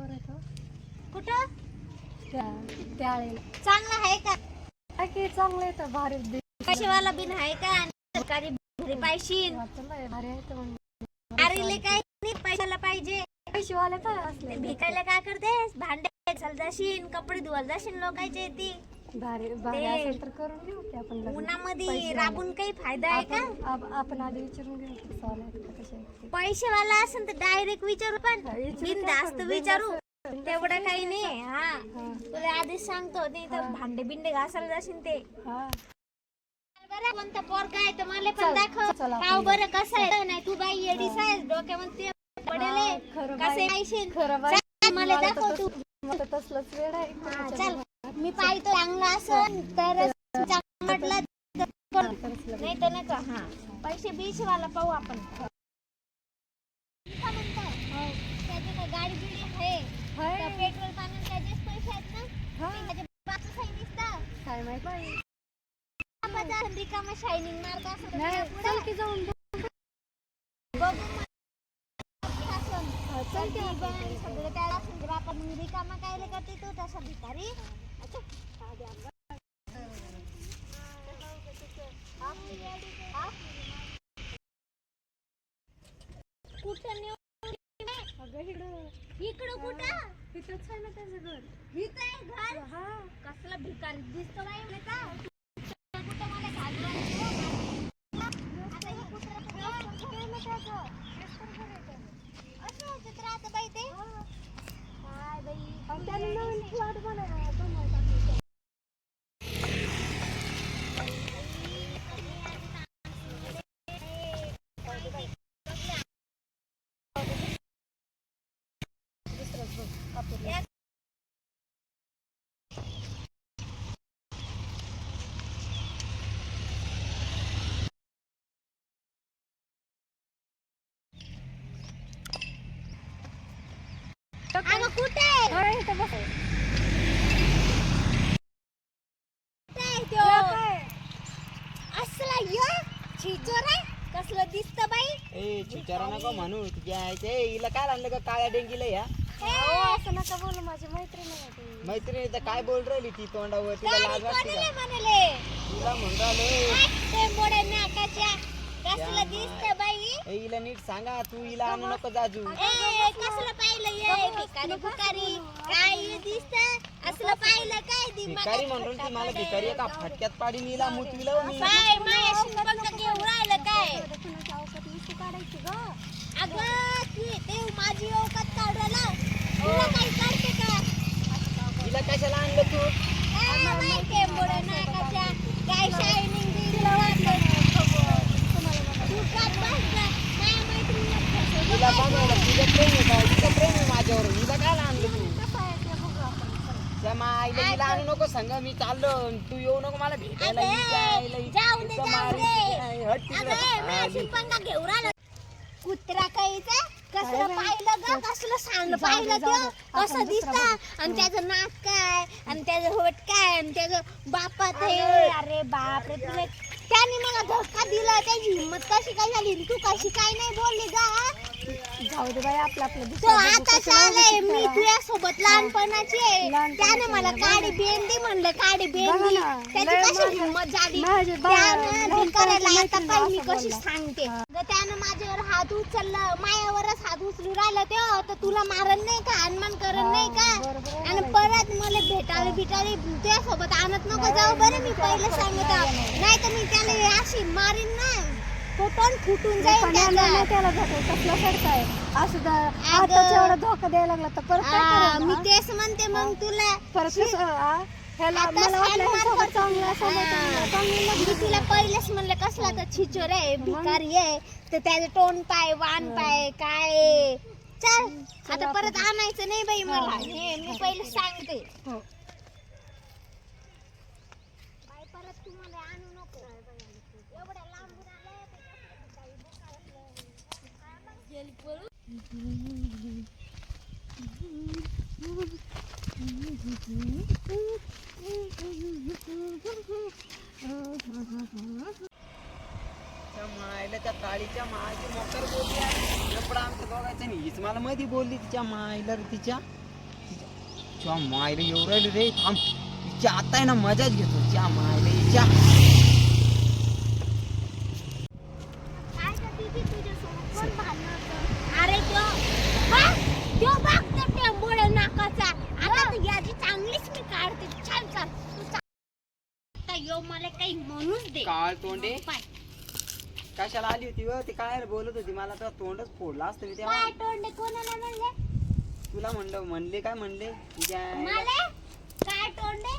पोर आहे तो कुठं? त्या चांगला आहे का? काय की चांगलं आहे तर भारी दे पैसेवाला बिन आहे का? आणि सरकारी पाहिशीन भारी मग काय नाही पैशाला पाहिजे. पैसेवाले तर असले. भिकायला काय करतेस? भांडे जाशील कपडे धुवायला जाशील लोकांचे ती भारी भारी ते- असेल तर करून घेऊ की आपण लग्न. उन्हामध्ये पैसेवाले. राबून काही फायदा आहे का? आपण आप- आपण आधी विचारून घेऊ कसं आलं का कसे आहेत ते. पैसेवाला असेल तर डायरेक्ट विचारू पण. हा, विचारू बिनधास्त विचारू. तेवढं काही नाही. हा. हा. तुला आधीच सांगतो ते तर भांडे बिंडे घासायला जाशील ते. हा. बरं कोणता पोरगा आहे तर मला पण चल, दाखव. चल आपण पाव बरं कसं आहे? नाही तू बाई आहे डोक्यामध्ये ते पडेल आहे. खरं कसे बाई. मला मला तर दाखव तू. तसं- मला तर तसलंच वेळ आहे. हा, चल. मी पाहितो चांगला असं तर पण. नाही हा. पैसे बीच वाला पाहू आपण? त्याची काय गाडी बिडी आहे. हाय. तर पेट्रोल पाण्यात त्याचेच पैसे आहेत ना? हा. त्याचे बापू काही दिसतं काय माहीत? बाई बापाचा रिकामा शायनिंग मारत असं. जाऊन सगळं त्याला असून बापा मग रिकामा कायले करते तू तसा भिकारी. हा? कुठं इकडं. कुठं? तिथंच आहे ना त्याचं घर. इथं आहे घर? हा. कसला भिकारी दिसतो मला का कुठं मला घालून आणतो? आता हे कुठं घर आहे ना त्याचं. असं होतं तर आता बाई ते काय बाई आणि त्याने नवीन फ्लॅट बनवला बनवायचा आपल्या. अगं कुठे आहे? अरे इथं बस कुठे आहे त्यो? असला य छिचोर आहे कसलं दिसतं बाई ए चिचारा नको म्हणू. तुझ्या आईचे हिला काय आणलं का काळ्या डेंगीला या? असं नका बोलू. माझी मैत्रीण. मैत्रिणी तर काय बोल राहिली ती तोंडावर? तिला लाज वाटते तुला म्हणून राहिलो. कसलं दिसतं बाई? ए हिला नीट सांगा तू हिला आणू नको जाजू. ए कसलं पाहिलं ये भिकारी भिकारी. काय दिसत असलं पाहिलं काय भिकारी म्हणून ती मला भिकारी एका फटक्यात पाडी हिला मुतविला मी पंख घेऊन राहिलं काय कुणाची औषध विषय काढायची गं. अगं तू ते माझी अवकात काढायला तुला काही करते का हिला कशाला आणलं तू ए, बाई, टेंबोड्या नाकाच्या काय शायनिंग दिलं वाटलं तू का बसला माझ्या मैत्रिणीला फसवलं हिला काय बनवलं तू? तुझं प्रेम आहे का हिचं प्रेम आहे माझ्यावर हिला काय आणलं तू कसं आहे ते बघू आपण. चला. आणू नको सांग मी चाललो. तू येऊ नको मला भेटायला अगं, हिच्या आईला जाऊ दे, इथं जाऊ मारी दे. तिच्या आई, हट तिकडे. अगं, मी आली. अशी पंगा घेऊन राहिलो. कुत्रा काहीचा कसलं पाहिलं ग? कसलं सांड पाहिलं. ते कसं दिसतं? आणि त्याचं नाक काय? आणि त्याचं होट काय? आणि त्याचं बापात हे? अरे बाप रे तुला त्याने मला धक्का दिला. त्याची हिंमत कशी काय झाली? आणि तू कशी काय नाही बोलली गा जाऊ दे बाई आपलं आपलं तो. आता उगाच मी? तुझ्या सोबत लहानपणाची आहे लहानपणाची त्याने मला आहे, काडी. बेंदी म्हणलं काडी बेंदी ना, त्याची लय कशी माझ्या- हिंमत झाली माझ्या बा- त्यानं लहानपणाच्या भिकाऱ्याला आता मैत्रिणीला पाय मी असं कशी बोलला. सांगते हा. त्यानं माझ्यावर हात उचलला मायावरच हात उचलू राहिला तेव्हा तर तुला मारण नाही का हनुमान करण हा, नाही का बरोबर आहे आणि बाई. परत मला बिटायला तुझ्या सोबत आणत नको जाऊ बरं मी पहिलं सांगत. नाही तर मी त्याला अशी मारीन ना तो तोंड फुटून जाईल पण येणार त्याचं. नाही त्याला धोका. कसला करताय असं द- अगं. आताच एवढा धोका द्यायला लागला तर परत काय हा, मी? तेच म्हणते मग तुला परत कसं हा? ह्याला आता मला वाटलं सन्मान ह्यासोबत करतो. चांगलं असावं, हा. चांगलं- चांगलं मी लग्न तिला पहिलेच म्हणलं कसला तर छिचोर आहे भिकारी आहे तर त्याचं तोंड पाय वान पाय काय आहे. चल आता परत आणायचं नाही बाई मला हे मी पहिले सांगते हो. बाई परत तुम्हाला आणू नको एवढ्या लांबून आले गेली पळून त्या मायला त्या काळीच्या मायची मोकर बोलली आहे. आमच्या नाही. हीच मला मध्ये बोलली तिच्या मायला तिच्या. मायला येऊ रे. थांब. तिच्या आता आहे ना मजाच घेतो. च्या मायला हिच्या काय गं दीदी तुझ्यासोबत कोण भांडण होतं? अरे त्यो बघ, त्यो बघ त्या टेंबोळ्या नाकाचा आता तर याची चांगलीच मी काढते छान चाल तू चाल. आता दे. काळ तोंडे पाय. कशाला आली होती व? ती काय बोलत होती मला तर तोंडच फोडला असतं मी तेव्हा. पाय तोंडे कोणाला म्हणले? तुला म्हणलं म्हणले काय म्हणले? तुझ्या मला? काय तोंडे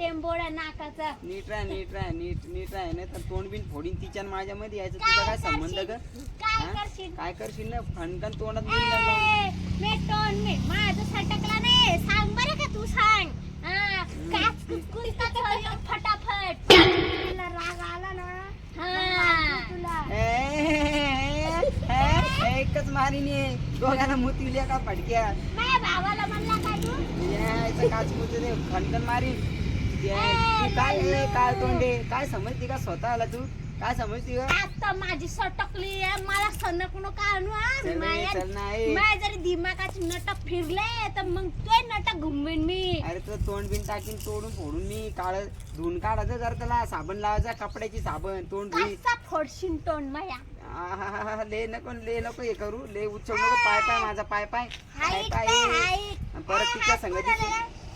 हे, नाकाचा. नीट राह नीट राह नीट नीट राह. नाही तर तोंड बिन फोडीन तिच्या आणि माझ्या मध्ये यायचं. तुझा काय संबंध ग? करशील? काय हा? करशील? काय करशील ना? फणकन तोंडात बिन लावून. ए, मी तोंड मी माझं सटकला नाही. सांग बरं का तू सांग. हा, काच ठेवलं फटाफट तुला राग आला ना हा तुला ए, ए, ए, एकच मारीने दोघांना मुतील्या का फडक्या? माझ्या भावाला म्हणला काय तू? यायचं काच मुत दे फणकन मारी तू काय नाही काय तोंडे? काय समजते का स्वतःला तू? काय समजते का आता माझी सटकली आहे. मला सनक नका आणू हा. चल रे, माया- चल नाही जरी दिमागाचे नट फिरले तर मग तो नट घुमवेन मी. अरे तुझं तोंड बिन टाकीन तोडून फोडून मी. काळ धुवून काढायचं जर त्याला. साबण लावायचा कपड्याची साबण तोंड धुई. कसा फोडशीन तोंड माया? ले नको ले नको हे करू. ले उचल नको पाय पाय माझा पाय पाय. पाय पाय. आणि परत तिच्या संग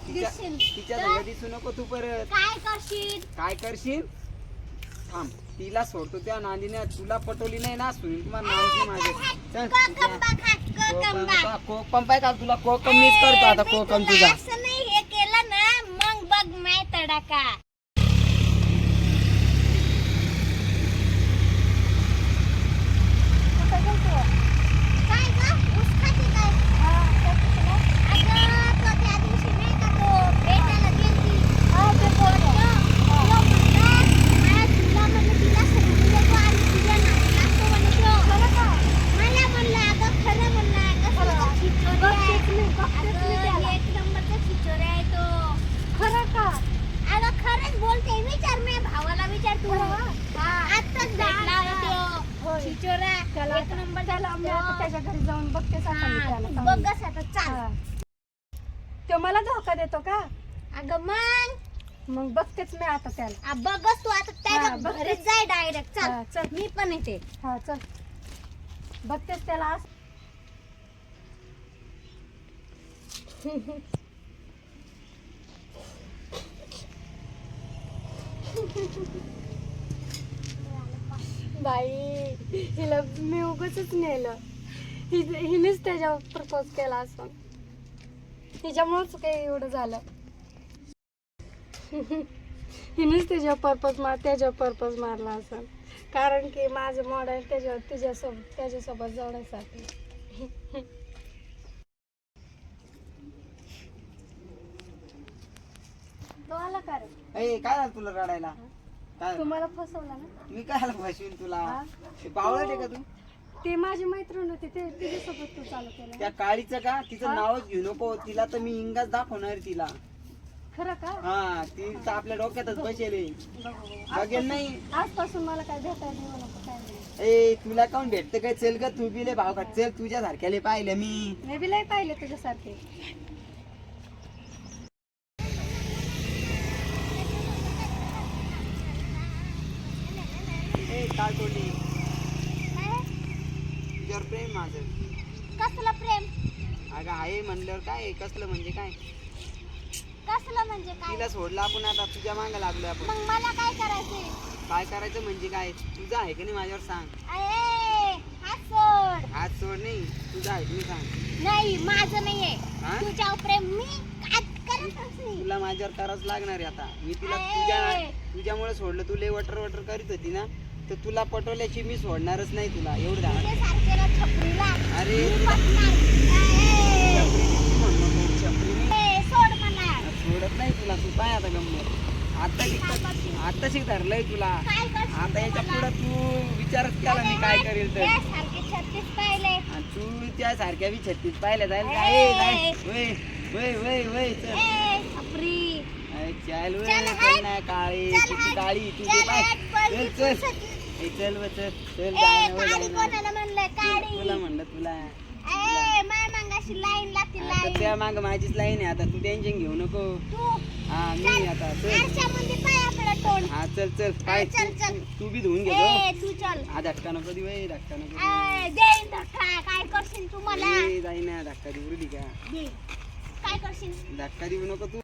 दिसू तिच्या संग दिसू नको तू परत. काय करशील? काय करशील? थांब. तिला सोडतो त्या नांदीने. तुला पटवली नाही ना सुनील कुमार नाव माझे चल. खा कोकंबा कोकम पाय का? तुला कोकम मिस करतो आता कोकम तुझा असं नाही हे केलं ना मग बघ माय तडाका काय ग ऊस खाते काय अगं तो त्या दिवशी नाही का तो भेटायला गेलती तो तुला म्हणला "आ, तुला म्हणलं तिला सोडून देतो आणि तुझ्या नावाला असं म्हणतो मला म्हणलं अगं खरं म्हणलं कसलं तो छिछोरे आहे. अगं, एक नंबरचा छिछोरे आहे तो खरं का अगं खरंच बोलते विचार मी भावाला विचार तू हा आताच भेटला तो होय. छिछोरा त्याला एक नंबर त्याला मी आता त्याच्या घरी जाऊन बघतेच आता मी त्याला तू चांगलं. बघ आता चाल. तो मला धोका देतो का? अगं मग? मग बघतेच मी आता त्याला. आ, बघच तू आता हा, त्याच्या बघते. घरीच जाय डायरेक्ट हा, चल चल. मी पण येते. हा चल. बघतेच त्याला आज. बाई हिला मी उगच नेलं. हिनेच त्याच्यावर प्रपोज केला असं. हिच्यामुळेच काही एवढं झालं. हिनेच त्याच्यावर पर्पज मार त्याच्यावर पर्पज मारला असं. कारण की माझं मॉडेल त्याच्यावर तिच्यासोबत त्याच्यासोबत जोडायसाठी. तो आला कारण काय झालं तुला रडायला? काय? तुम्हाला फसवला ना? मी काय फसवीन तुला? आहे का तू? ती माझी मैत्रीण होती ते तिच्यासोबत तू चालू केलं. त्या काळीचं का? तिचं? नावच घेऊ नको. तिला तर मी इंगाच दाखवणार तिला. खरं का? हा ती तर आपल्या डोक्यातच बसेल बघेल नाही. आजपासून मला काय भेटायला काय नाही. ए तुला काऊन भेटतं काय? चल का तू बिले भाव का चल तुझ्या सारख्याले पाहिलं मी. मी बी लय पाहिले तुझ्यासारखे. तोडली तुझ्यावर प्रेम माझं. कसलं प्रेम? अगं आहे म्हणल्यावर काय? आहे? कसलं म्हणजे काय? कसलं म्हणजे काय? तिला सोडलं आपण आता तुझ्या मागं लागलो आपण. मग मला काय करायचंय? काय करायचं म्हणजे काय? तुझं आहे की नाही माझ्यावर सांग. हात सोड. हात सोड नाही तुझं आहे की नाही सांग. नाही माझं नाहीये. हा? तुझ्यावर प्रेम मी काय करतच नाही. तुला माझ्यावर करावंच लागणार आहे आता. मी तिला. तुझ्या तुझ्यामुळे सोडलं. तू लय वटर वटर करीत होती ना? तर तुला पटवल्याची मी सोडणारच नाही तुला. एवढं ध्यानात छपरीला. अरे. मी पटणार. अये, छपरीने म्हणू नको, छपरीने ए, सोड मला सोडत नाही तुला. तू काय आता गंमत. आता शिक आता शिक धरलंय तुला. काय करशील आता याच्या? पुढे तू विचारच केला मी काय करेल तर. त्या सारखे छत्तीस पाहिले. आणि तू त्या सारख्या बी छत्तीस पाहिल्या जाईल. ए. काय जाय वय वय वय वय चल. ए छपरी. अरे चल वय चल, चल हट. ना काळी चल, किती हट. काळी तुझी चल, पाय. चल तू चल. ए, चल व चल. चल ए व. कोणाला म्हणलंय म्हणलं तुला. ए माय मंगा अशी लाईन लागते आता लाईन त्या माग माझीच लाईन आहे आता तू टेन्शन घेऊ नको. तू हा मी आता चल. आरशामध्ये तोंड. हा चल चल काय चल, चल. तू- तू बी धुवून घेतो ए तू चल. हा धक्का नको देऊ ए, धक्का नको ए, देईन धक्का. काय करशील तू मला? देऊ ए, धक्का देऊ रे का? दे. काय करशील? धक्का देऊ नको तू.